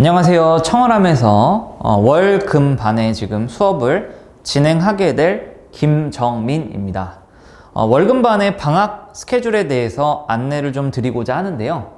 안녕하세요. 청월함에서 어, 월, 금, 반에 지금 수업을 진행하게 될 김정민입니다. 어, 월금 반의 방학 스케줄에 대해서 안내를 좀 드리고자 하는데요.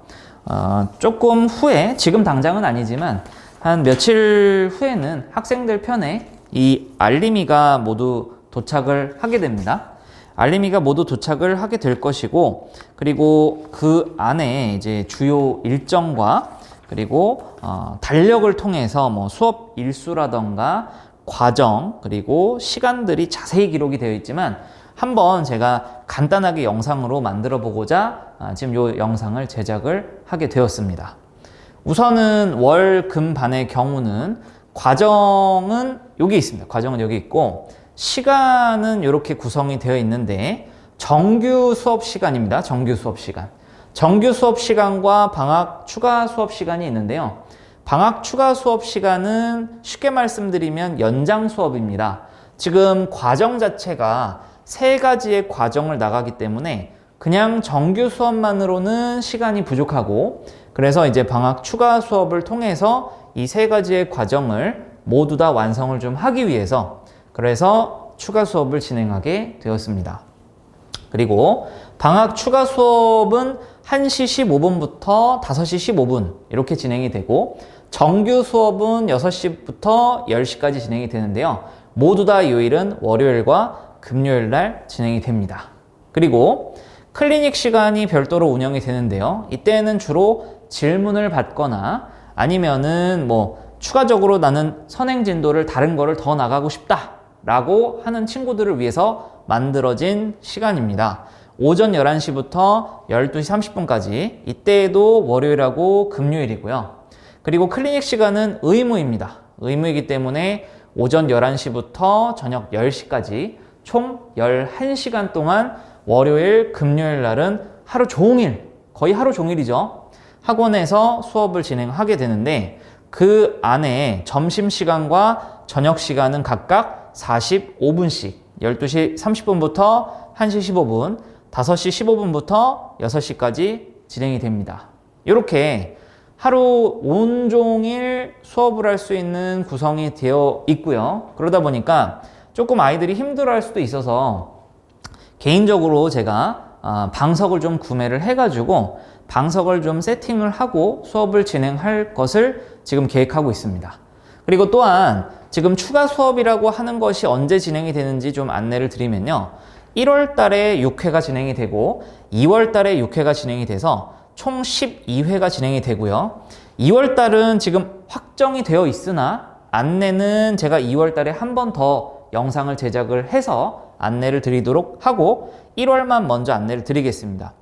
어, 조금 후에, 지금 당장은 아니지만 한 며칠 후에는 학생들 편에 이 알림이가 모두 도착을 하게 됩니다. 알림이가 모두 도착을 하게 될 것이고, 그리고 그 안에 이제 주요 일정과 그리고 어, 달력을 통해서 뭐 수업 일수라던가 과정 그리고 시간들이 자세히 기록이 되어 있지만 한번 제가 간단하게 영상으로 만들어 보고자 아, 지금 이 영상을 제작을 하게 되었습니다. 우선은 월, 금, 반의 경우는 과정은 여기 있습니다. 과정은 여기 있고 시간은 이렇게 구성이 되어 있는데 정규 수업 시간입니다. 정규 수업 시간. 정규 수업 시간과 방학 추가 수업 시간이 있는데요. 방학 추가 수업 시간은 쉽게 말씀드리면 연장 수업입니다. 지금 과정 자체가 세 가지의 과정을 나가기 때문에 그냥 정규 수업만으로는 시간이 부족하고 그래서 이제 방학 추가 수업을 통해서 이 세 가지의 과정을 모두 다 완성을 좀 하기 위해서 그래서 추가 수업을 진행하게 되었습니다. 그리고 방학 추가 수업은 1시 15분부터 5시 15분 이렇게 진행이 되고 정규 수업은 6시부터 10시까지 진행이 되는데요. 모두 다 요일은 월요일과 금요일 날 진행이 됩니다. 그리고 클리닉 시간이 별도로 운영이 되는데요. 이때는 주로 질문을 받거나 아니면은 뭐 추가적으로 나는 선행 진도를 다른 거를 더 나가고 싶다 라고 하는 친구들을 위해서 만들어진 시간입니다. 오전 11시부터 12시 30분까지 이때에도 월요일하고 금요일이고요. 그리고 클리닉 시간은 의무입니다. 의무이기 때문에 오전 11시부터 저녁 10시까지 총 11시간 동안 월요일, 금요일 날은 하루 종일, 거의 하루 종일이죠. 학원에서 수업을 진행하게 되는데 그 안에 점심시간과 저녁시간은 각각 45분씩 12시 30분부터 1시 15분, 5시 15분부터 6시까지 진행이 됩니다. 이렇게 하루 온종일 수업을 할 수 있는 구성이 되어 있고요. 그러다 보니까 조금 아이들이 힘들어 할 수도 있어서 개인적으로 제가 아, 방석을 좀 구매를 해가지고 방석을 좀 세팅을 하고 수업을 진행할 것을 지금 계획하고 있습니다. 그리고 또한 지금 추가 수업이라고 하는 것이 언제 진행이 되는지 좀 안내를 드리면요. 1월 달에 6회가 진행이 되고 2월 달에 6회가 진행이 돼서 총 12회가 진행이 되고요. 2월 달은 지금 확정이 되어 있으나 안내는 제가 2월 달에 한 번 더 영상을 제작을 해서 안내를 드리도록 하고 1월만 먼저 안내를 드리겠습니다.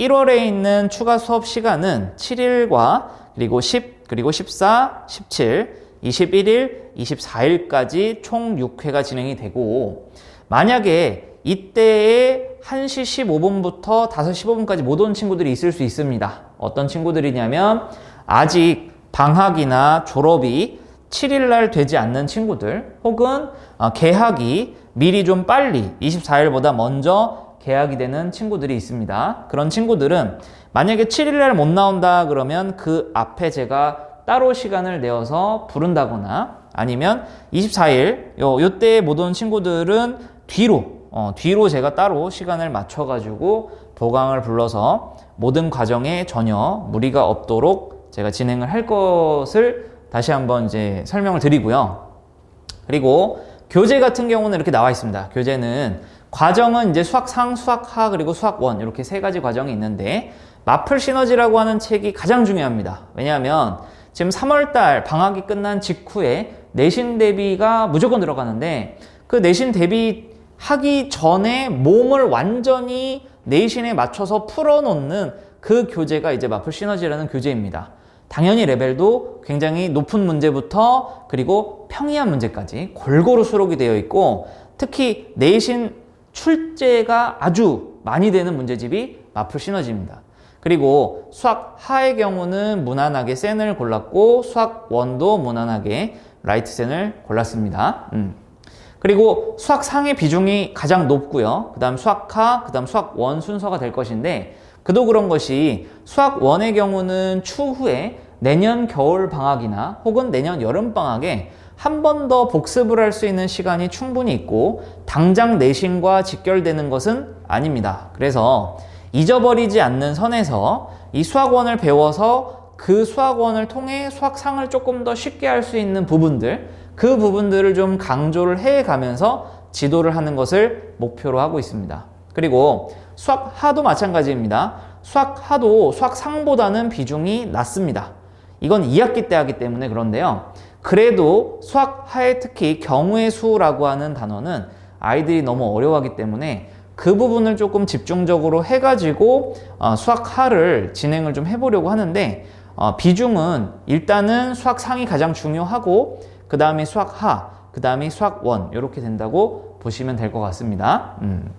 1월에 있는 추가 수업 시간은 7일과 그리고 10 그리고 14, 17, 21일, 24일까지 총 6회가 진행이 되고 만약에 이때에 1시 15분부터 5시 15분까지 못 온 친구들이 있을 수 있습니다. 어떤 친구들이냐면 아직 방학이나 졸업이 7일날 되지 않는 친구들 혹은 어, 개학이 미리 좀 빨리 24일보다 먼저 개학이 되는 친구들이 있습니다. 그런 친구들은 만약에 7일날 못 나온다 그러면 그 앞에 제가 따로 시간을 내어서 부른다거나 아니면 24일 요 요때 못 온 친구들은 뒤로 어, 뒤로 제가 따로 시간을 맞춰가지고 보강을 불러서 모든 과정에 전혀 무리가 없도록 제가 진행을 할 것을 다시 한번 이제 설명을 드리고요. 그리고 교재 같은 경우는 이렇게 나와 있습니다. 교재는 과정은 이제 수학상, 수학하, 그리고 수학원 이렇게 세 가지 과정이 있는데 마플 시너지라고 하는 책이 가장 중요합니다. 왜냐하면 지금 3월달 방학이 끝난 직후에 내신 대비가 무조건 들어가는데 그 내신 대비 하기 전에 몸을 완전히 내신에 맞춰서 풀어놓는 그 교재가 이제 마플 시너지라는 교재입니다. 당연히 레벨도 굉장히 높은 문제부터 그리고 평이한 문제까지 골고루 수록이 되어 있고 특히 내신 출제가 아주 많이 되는 문제집이 마플 시너지입니다. 그리고 수학 하의 경우는 무난하게 센을 골랐고 수학 원도 무난하게 라이트 센을 골랐습니다. 음. 그리고 수학 상의 비중이 가장 높고요. 그 다음 수학하, 그 다음 수학 원 순서가 될 것인데 그도 그런 것이 수학 원의 경우는 추후에 내년 겨울 방학이나 혹은 내년 여름 방학에 한 번 더 복습을 할 수 있는 시간이 충분히 있고 당장 내신과 직결되는 것은 아닙니다. 그래서 잊어버리지 않는 선에서 이 수학원을 배워서 그 수학원을 통해 수학상을 조금 더 쉽게 할 수 있는 부분들 그 부분들을 좀 강조를 해 가면서 지도를 하는 것을 목표로 하고 있습니다. 그리고 수학 하도 마찬가지입니다. 수학 하도 수학 상보다는 비중이 낮습니다. 이건 2학기 때 하기 때문에 그런데요. 그래도 수학 하에 특히 경우의 수라고 하는 단어는 아이들이 너무 어려워하기 때문에 그 부분을 조금 집중적으로 해가지고 어, 수학 하를 진행을 좀 해보려고 하는데 어, 비중은 일단은 수학 상이 가장 중요하고 그 다음에 수학 하, 그 다음에 수학 원 이렇게 된다고 보시면 될 것 같습니다. 음.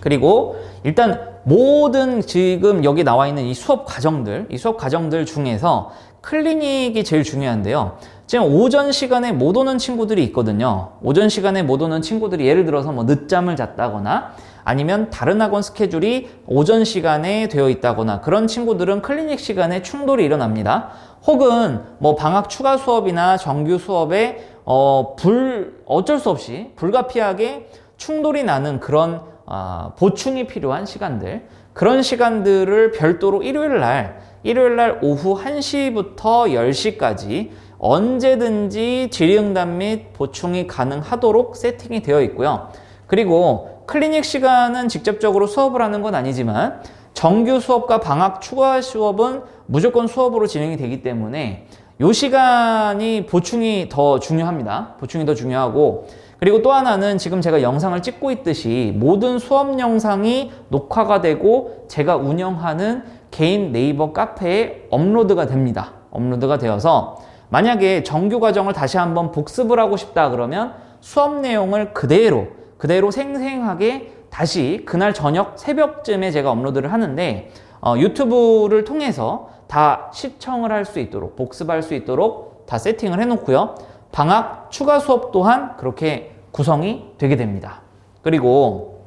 그리고 일단 모든 지금 여기 나와 있는 이 수업 과정들, 이 수업 과정들 중에서 클리닉이 제일 중요한데요. 지금 오전 시간에 못 오는 친구들이 있거든요. 오전 시간에 못 오는 친구들이 예를 들어서 뭐 늦잠을 잤다거나 아니면 다른 학원 스케줄이 오전 시간에 되어 있다거나 그런 친구들은 클리닉 시간에 충돌이 일어납니다. 혹은 뭐 방학 추가 수업이나 정규 수업에 어, 불, 어쩔 수 없이 불가피하게 충돌이 나는 그런 어, 보충이 필요한 시간들 그런 시간들을 별도로 일요일 날 일요일 날 오후 1시부터 10시까지 언제든지 질의응답 및 보충이 가능하도록 세팅이 되어 있고요. 그리고 클리닉 시간은 직접적으로 수업을 하는 건 아니지만 정규 수업과 방학 추가 수업은 무조건 수업으로 진행이 되기 때문에 이 시간이 보충이 더 중요합니다. 보충이 더 중요하고 그리고 또 하나는 지금 제가 영상을 찍고 있듯이 모든 수업 영상이 녹화가 되고 제가 운영하는 개인 네이버 카페에 업로드가 됩니다. 업로드가 되어서 만약에 정규 과정을 다시 한번 복습을 하고 싶다 그러면 수업 내용을 그대로 그대로 생생하게 다시 그날 저녁 새벽쯤에 제가 업로드를 하는데 어, 유튜브를 통해서 다 시청을 할 수 있도록 복습할 수 있도록 다 세팅을 해놓고요. 방학 추가 수업 또한 그렇게 구성이 되게 됩니다. 그리고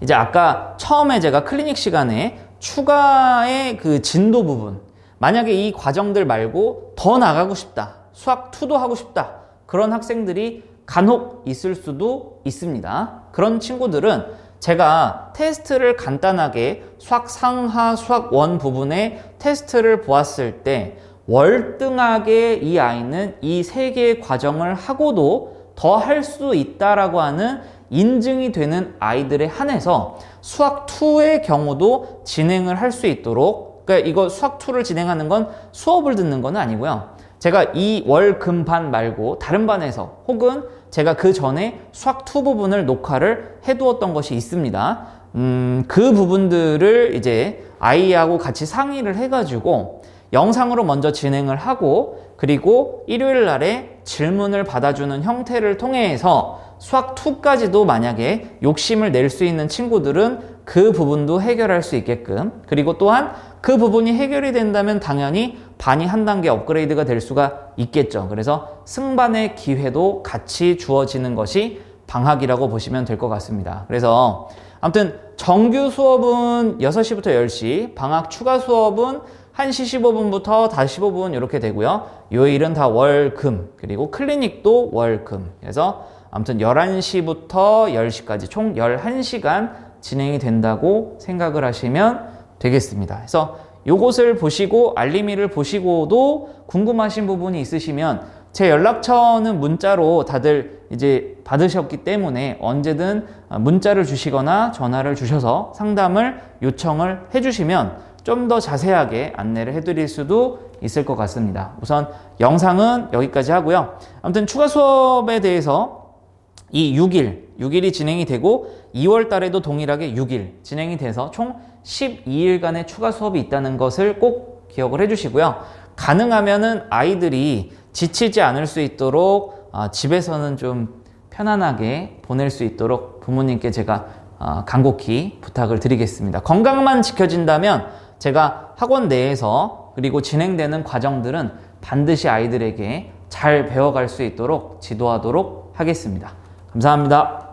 이제 아까 처음에 제가 클리닉 시간에 추가의 그 진도 부분 만약에 이 과정들 말고 더 나가고 싶다 수학 2도 하고 싶다 그런 학생들이 간혹 있을 수도 있습니다 그런 친구들은 제가 테스트를 간단하게 수학 상하 수학 원 부분의 테스트를 보았을 때 월등하게 이 아이는 이 세 개의 과정을 하고도 더 할 수 있다라고 하는 인증이 되는 아이들에 한해서 수학 2의 경우도 진행을 할 수 있도록 그러니까 이거 수학 2를 진행하는 건 수업을 듣는 건 아니고요. 제가 이 월 금반 말고 다른 반에서 혹은 제가 그 전에 수학 2 부분을 녹화를 해두었던 것이 있습니다. 음, 그 부분들을 이제 아이하고 같이 상의를 해가지고 영상으로 먼저 진행을 하고 그리고 일요일 날에 질문을 받아주는 형태를 통해서 수학 2까지도 만약에 욕심을 낼 수 있는 친구들은 그 부분도 해결할 수 있게끔 그리고 또한 그 부분이 해결이 된다면 당연히 반이 한 단계 업그레이드가 될 수가 있겠죠. 그래서 승반의 기회도 같이 주어지는 것이 방학이라고 보시면 될 것 같습니다. 그래서 아무튼 정규 수업은 6시부터 10시, 방학 추가 수업은 1시 15분부터 5시 15분 이렇게 되고요. 요일은 다 월, 금, 그리고 클리닉도 월, 금. 그래서 아무튼 11시부터 10시까지 총 11시간 진행이 된다고 생각을 하시면 되겠습니다. 그래서 요것을 보시고 알림이를 보시고도 궁금하신 부분이 있으시면 제 연락처는 문자로 다들 이제 받으셨기 때문에 언제든 문자를 주시거나 전화를 주셔서 상담을 요청을 해주시면 좀 더 자세하게 안내를 해드릴 수도 있을 것 같습니다. 우선 영상은 여기까지 하고요. 아무튼 추가 수업에 대해서 이 6일, 6일이 진행이 되고 2월 달에도 동일하게 6일 진행이 돼서 총 12일간의 추가 수업이 있다는 것을 꼭 기억을 해주시고요. 가능하면은 아이들이 지치지 않을 수 있도록 어, 집에서는 좀 편안하게 보낼 수 있도록 부모님께 제가 어, 간곡히 부탁을 드리겠습니다. 건강만 지켜진다면 제가 학원 내에서 그리고 진행되는 과정들은 반드시 아이들에게 잘 배워갈 수 있도록 지도하도록 하겠습니다. 감사합니다.